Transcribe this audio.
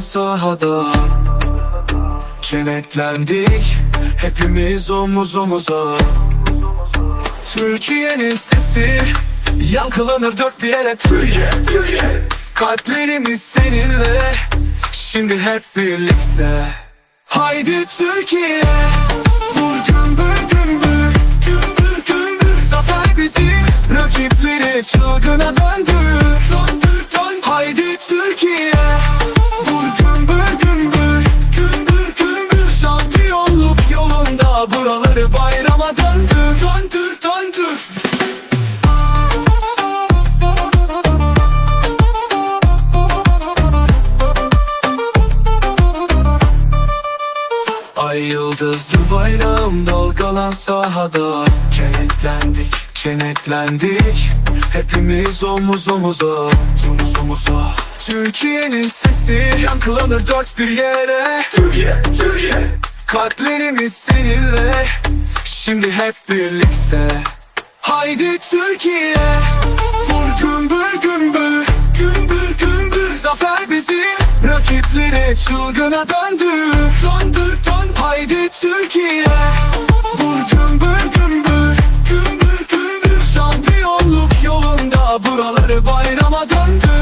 sahada. Kenetlendik hepimiz omuz omuza. Türkiye'nin sesi yankılanır dört bir yere. Türkiye, Türkiye. Kalplerimiz seninle şimdi hep birlikte. Haydi Türkiye Ay yıldızlı bayrağım dalgalan sahada. Kenetlendik, kenetlendik. Hepimiz omuz omuza, omuz omuza. Türkiye'nin sesi yankılanır dört bir yere. Türkiye, Türkiye. Kalplerimiz seninle. Şimdi hep birlikte. Haydi Türkiye Kalpleri çılgına döndü Döndür dön haydi Türkiye. Vur gümbür gümbür Gümbür gümbür. Şampiyonluk yolunda Buraları bayrama döndür.